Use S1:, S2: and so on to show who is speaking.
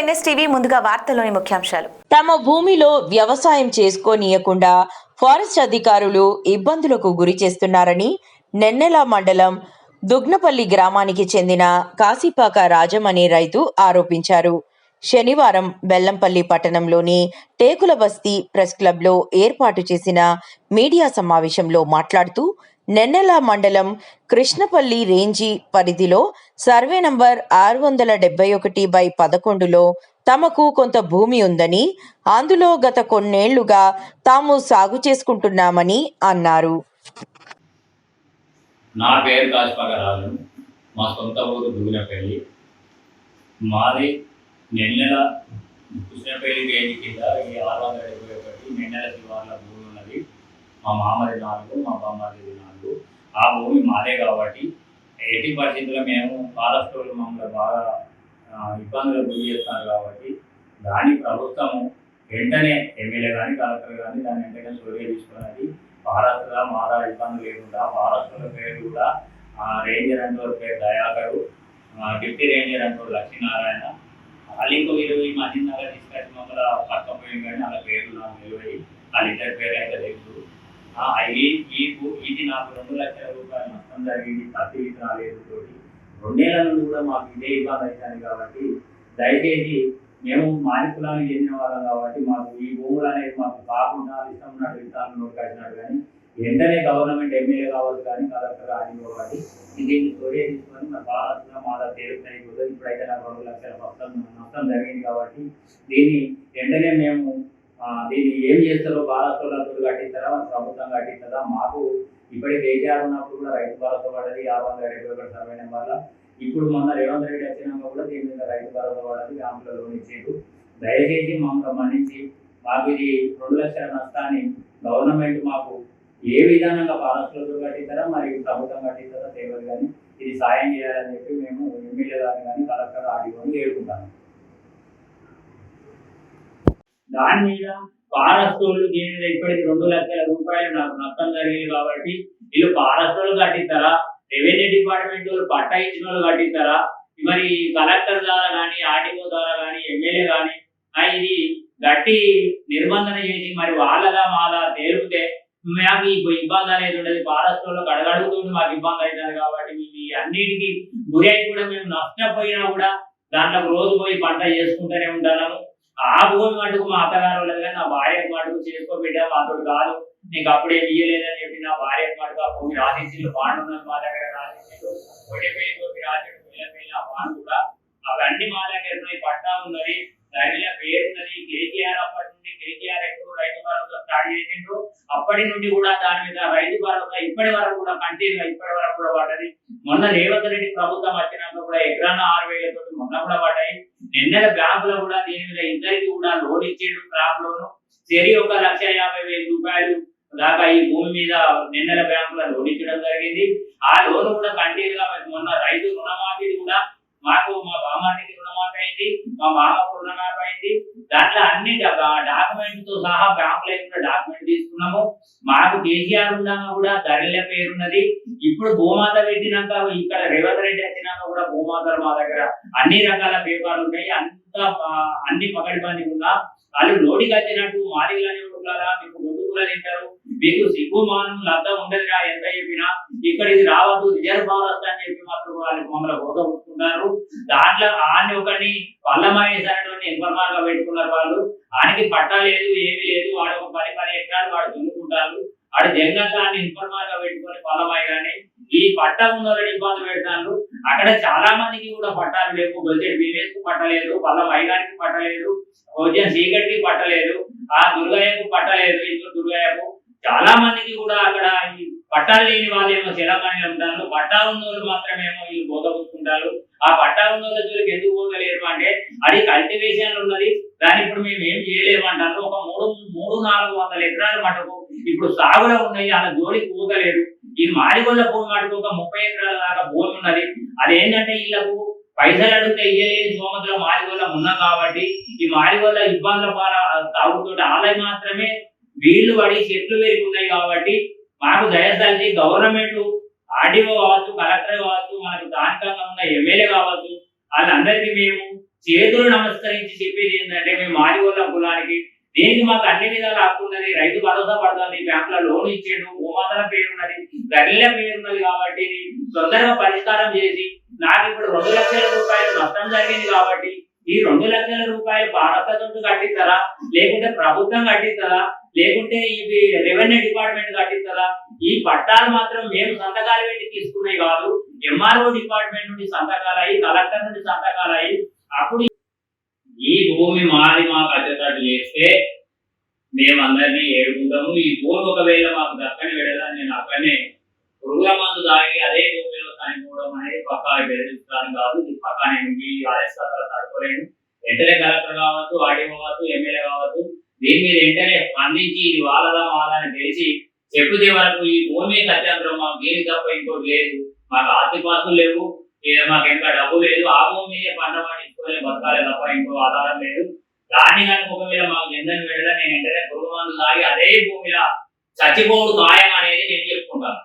S1: NSTV ముందుగా వార్తల్లోని ముఖ్యాంశాలు.
S2: తమ భూమిలో వ్యవసాయం చేసుకోనీయకుండా ఫారెస్ట్ అధికారులు ఇబ్బందులకు గురి చేస్తున్నారని నెన్నెల మండలం దుగ్నపల్లి గ్రామానికి చెందిన కాశీపాక రాజం అనే రైతు ఆరోపించారు. శనివారం బెల్లంపల్లి పట్టణంలోని టేకుల బస్తీ ప్రెస్ క్లబ్లో ఏర్పాటు చేసిన మీడియా సమావేశంలో మాట్లాడుతూ నెన్నెల మండలం కృష్ణపల్లి రేంజి పరిధిలో సర్వే నంబర్ ఆరు వందల డెబ్బై ఒకటి బై పదకొండులో తమకు కొంత భూమి ఉందని అందులో గత కొన్నేళ్ళుగా తాము సాగు చేసుకుంటున్నామని అన్నారు.
S3: నా పేరు కాశపాక మా సొంత ఊరు దుగినపల్లి మాది నెన్నెల కృష్ణపల్లి రేంజ్ కింద ఈ ఆరు వందల డెబ్బై ఒకటి నెన్నెల శివార్ల భూమి మా మామది నాలుగు మా బామ్మది నాలుగు. ఆ భూమి మాదే కాబట్టి ఎట్టి పరిస్థితుల్లో మేము ఫారెస్టోళ్ళు మమ్మల్ని బాగా ఇబ్బందులు ఇబ్బందులకు గురి చేస్తున్నారు కాబట్టి దాని ప్రభుత్వము వెంటనే ఎమ్మెల్యే కానీ కలెక్టర్ కానీ దాన్ని వెంటనే చొరవ తీసుకున్నది. ఫారెస్ట్గా మాదా ఇబ్బంది లేకుండా ఫారెస్టుల పేరు కూడా రేంజర్ అంటూ పేరు దయాకరు ఆ, డిప్యూటీ రేంజర్ అంటూ లక్ష్మీనారాయణ. వాళ్ళు ఇంకో ఇరవై మంది దాకా తీసుకొచ్చి మమ్మల్ని పక్కపోయింది కానీ వాళ్ళ పేర్లు నాకు తెలియదు. వాళ్ళిద్దరి పేరు అయితే తెలుసు. ఇది నాకు రెండు లక్షల రూపాయలు నష్టం జరిగింది పత్తి విత్తనాలు తోటి. రెండేళ్ళ నుండి కూడా మాకు ఇదే ఇబ్బంది అవుతుంది కాబట్టి దయచేసి మేము మాని కులానికి చెందిన వాళ్ళం కాబట్టి మాకు ఈ భూములు అనేది మాకు కాకుండా ఇష్టం ఉన్నట్టు విత్తనాలు నోటికొచ్చినట్టు కానీ వెంటనే గవర్నమెంట్ ఎమ్మెల్యే కావచ్చు కానీ కలెక్టర్ ఆడి కాబట్టి దీన్ని స్టోరీ తీసుకొని మన బాగా మాట తేలిక ఇప్పుడైతే నాకు రెండు లక్షల నష్టం నష్టం జరిగింది కాబట్టి దీన్ని వెంటనే మేము దీన్ని ఏం చేస్తారో భారత్తో కట్టిస్తారా మన ప్రభుత్వం కట్టిస్తారా? మాకు ఇప్పటికి కేసీఆర్ ఉన్నప్పుడు కూడా రైతు భరోసా పడది ఆరు వందల డెబ్బై ఒకటి సర్వే నెంబర్ల ఇప్పుడు మొన్న రేవంత్ రెడ్డి వచ్చినాక కూడా దీని మీద రైతు భరోసా పడదు గ్రామంలో లోన్ ఇచ్చేది దయచేసి మమ్మల్ని మన్నించి మాకు ఇది రెండు లక్షల నష్టాన్ని గవర్నమెంట్ మాకు ఏ విధానంగా పాలకులతో కట్టిస్తారా మరియు ప్రభుత్వం కట్టిస్తారా తెలియదు కానీ ఇది సాయం చేయాలని చెప్పి మేము ఎమ్మెల్యే గారిని కానీ కలెక్టర్ ఆడియోని వేడుకుంటాము దాని మీద పారస్తులు దీని మీద ఇప్పటికి రెండు లక్షల రూపాయలు నాకు నష్టం జరిగింది కాబట్టి వీళ్ళు పారస్తులు కట్టిస్తారా? రెవెన్యూ డిపార్ట్మెంట్ వాళ్ళు పట్టా ఇచ్చిన వాళ్ళు కట్టిస్తారా? మరి కలెక్టర్ ద్వారా కానీ ఆర్టీఓ ద్వారా కానీ ఎమ్మెల్యే కానీ ఇది గట్టి నిర్బంధన చేసి మరి వాళ్ళదా మాదా తేలితే మాకు ఇబ్బంది అనేది ఉండదు. పారస్తులకు అడగడుగుతుంటే మాకు ఇబ్బంది అవుతుంది కాబట్టి మేము అన్నిటికీ గురి అయి కూడా మేము నష్టపోయినా కూడా దాంట్లో రోజు పోయి పంట చేసుకుంటూనే ఉంటాము ఆ భూమి మటుకు మా అత్తగారు కానీ నా భార్య మటుకు చేసుకోబిడ్డ మాతోడు కాదు. నీకు అప్పుడే ఇయ్యలేదని చెప్పి నా భార్య మటుకు ఆ భూమి రాసిచ్చిండు. బాండ్ మా దగ్గర రాసిచ్చిండు. ఒడిపోయి భూమి రాసిండు పిల్లపెళ్ళి ఆ కూడా. అవన్నీ మా దగ్గర ఉన్నాయి. పట్టా ఉన్నది దానిలో పేరు ఉన్నది కేసీఆర్ అప్పటి నుండి. కేసీఆర్ ఎప్పుడు రైతు భరోసా స్టార్ట్ చేసిండ్రు అప్పటి నుండి కూడా దాని మీద రైతు భరోసా ఇప్పటి వరకు కూడా కంటిన్యూ ఇప్పటి వరకు కూడా పడ్డది. మొన్న రేవంత్ రెడ్డి ప్రభుత్వం వచ్చినాక కూడా ఎకరాన ఆరు వేలతో మొన్న కూడా పడ్డాయి. నిన్నెల బ్యాంకులో కూడా దీని మీద ఇద్దరికి కూడా లోన్ ఇచ్చేడు క్రాప్ లోను సరి ఒక లక్ష యాభై వేల రూపాయలు దాకా ఈ భూమి మీద నిన్నెల బ్యాంకులో లోన్ ఇచ్చడం జరిగింది. ఆ లోన్ కూడా కంటిన్యూగా మొన్న రైతు రుణమాఫీ కూడా మాకు మా బామానికి రుణమాఫీ అయింది. మా మామ దాంట్లో అన్ని డాక్యుమెంట్తో సహా బ్యాంకులో లో డాక్యుమెంట్ తీసుకున్నాము. మాకు కేసీఆర్ ఉన్నాక కూడా ధరల పేరున్నది ఇప్పుడు భూమాత పెట్టినాక ఇక్కడ రేవంత్ రెడ్డి వచ్చినాక కూడా భూమాతలు మా దగ్గర అన్ని రకాల పేపర్లు ఉన్నాయి. అంత అన్ని పగడి పని ఉన్నా వాళ్ళు నోటికి వచ్చినట్టు మాదిరిగానే ఉంటున్నారా మీకు ముందు కూడా తింటారు మీకు సిగ్గు మానం లబ్ధం ఉండదురా ఎంత చెప్పినా. ఇక్కడ ఇది రావద్దు రిజర్వ్ అని చెప్పి మాత్రం వాళ్ళు మమ్మల్ని గోసపుచ్చుకున్నారు దాంట్లో ఆని ఒకరిని పల్లమాయేసినటువంటి ఇన్ఫర్మాల్గా పెట్టుకున్నారు వాళ్ళు. ఆయనకి పట్టా లేదు ఏమీ లేదు. వాడు ఒక పది పది ఎకరాలు వాడు దున్నుకుంటారు వాడు జంగంగా ఇన్ఫర్మాల్గా పెట్టుకొని పల్లమాయి కానీ ఈ పట్టా ఉన్నవాళ్ళు ఇబ్బంది పెడతాను అక్కడ చాలా మందికి కూడా పట్టాలు లేవు. బడ్జెట్ బీమేస్కు పట్టలేదు పల్ల మైగానికి పట్టలేదు భోజన్ సీకటికి పట్టలేదు ఆ దుర్గయ్యకు పట్టలేదు ఇంకో దుర్గయ్యకు. చాలా మందికి కూడా అక్కడ ఈ పట్టాలు లేని వాళ్ళేమో ఏమో ఉంటారు. పట్టా ఉన్న వాళ్ళు మాత్రమేమో వీళ్ళు బోధపుచ్చుకుంటారు. ఆ పట్టా ఉన్న వాళ్ళ జోలికి ఎందుకు పోగలేరు అంటే అది కల్టివేషన్ ఉన్నది. దాని ఇప్పుడు మేము ఏం చేయలేమంటారు ఒక మూడు మూడు నాలుగు వందల ఎకరాల మటుకు ఇప్పుడు సాగులో ఉన్నాయి. అలా జోలికి పోగలేరు ఈ మారిగొల్ల భూమి మటుకు ఒక ముప్పై ఎకరాల దాకా భూమి ఉన్నది. అదేంటంటే వీళ్ళకు పైసలు అడిగితే ఇయ్యలేని సోమతిలో మారిగొల్ల ఉన్నాం కాబట్టి ఈ మారిగొల్ల ఇబ్బందుల పాల తాగుతుంటే ఆలయం మాత్రమే వీళ్ళు పడి చెట్లు పెరుగుతాయి కాబట్టి మాకు దయచేసి గవర్నమెంట్ ఆర్డీఓ కావచ్చు కలెక్టర్ కావచ్చు మనకు స్థానికంగా ఉన్న ఎమ్మెల్యే కావచ్చు వాళ్ళందరికీ మేము చేతులు నమస్కరించి చెప్పేది ఏంటంటే మేము మాది వాళ్ళ కులానికి దీనికి మాకు అన్ని విధాల హక్కు ఉన్నది రైతు భరోసా పడుతుంది బ్యాంకులో లోన్ ఇచ్చేడు భూమాతల పేరు ఉన్నది గడిల పేరు ఉన్నది కాబట్టి తొందరగా పరిష్కారం చేసి నాకు ఇప్పుడు రెండు లక్షల రూపాయలు నష్టం జరిగింది కాబట్టి ఈ రెండు లక్షల రూపాయలు భారతదేశం కట్టిస్తారా? లేకుంటే ప్రభుత్వం కట్టిస్తారా? లేకుంటే ఇవి రెవెన్యూ డిపార్ట్మెంట్ కట్టిస్తారా? ఈ పట్టాలు మాత్రం మేము సంతకాలు పెట్టి తీసుకునే కాదు. ఎంఆర్ఓ డిపార్ట్మెంట్ నుండి సంతకాలు అయ్యి కలెక్టర్ నుండి సంతకాలు అయ్యి అప్పుడు ఈ భూమి మాది మాకు అద్దెతట్టు చేస్తే మేమందరినీ ఏడుకుంటాము. ఈ భూమి ఒకవేళ మాకు దక్కని వెళ్ళదా నేను అక్కడనే పురుగుల మందు తాగి అదే భూమిలో చనిపోవడం అనేది పక్కా బెదిరిస్తాను కాదు. ఇది పక్కా నేను ఈ ఆదేశాలు తడుకోలేను వెంటనే కలెక్టర్ కావచ్చు ఆర్డీఓ కావచ్చు ఎమ్మెల్యే కావచ్చు దీని మీద వెంటనే స్పందించి ఇది వాళ్ళదా వాళ్ళని తెలిసి చెప్పితే వరకు ఈ భూమి అత్యంతరం మాకు దేని తప్ప ఇంకోటి లేదు మాకు ఆస్తిపాస్తులు లేవు లేదా మాకు ఇంకా డబ్బు లేదు ఆ భూమి మీద పంట పండించుకొని బతకాలి తప్ప ఇంకో ఆధారం లేదు. దాన్ని కనుక ఒకవేళ మాకు ఎందని వెళ్ళడం నేను వెంటనే పురుగు మందు తాగి అదే భూమిలో చచ్చిపోడు ఖాయం అనేది నేను చెప్పుకుంటాను.